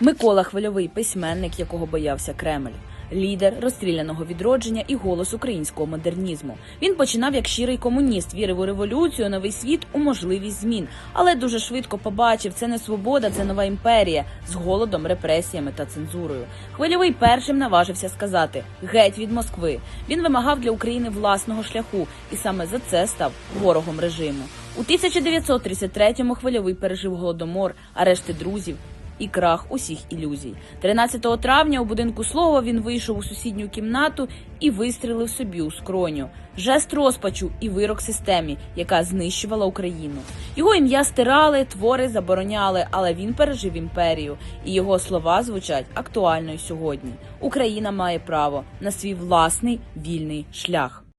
Микола Хвильовий письменник, якого боявся Кремль. Лідер розстріляного відродження і голос українського модернізму. Він починав як щирий комуніст, вірив у революцію, новий світ, у можливість змін, але дуже швидко побачив, це не свобода, це нова імперія з голодом, репресіями та цензурою. Хвильовий першим наважився сказати геть від Москви. Він вимагав для України власного шляху, і саме за це став ворогом режиму. У 1933-му хвильовий пережив голодомор, арешти друзів і крах усіх ілюзій. 13 травня у будинку Слова він вийшов у сусідню кімнату і вистрілив собі у скроню. Жест розпачу і вирок системі, яка знищувала Україну. Його ім'я стирали, твори забороняли, але він пережив імперію, і його слова звучать актуально й сьогодні. Україна має право на свій власний вільний шлях.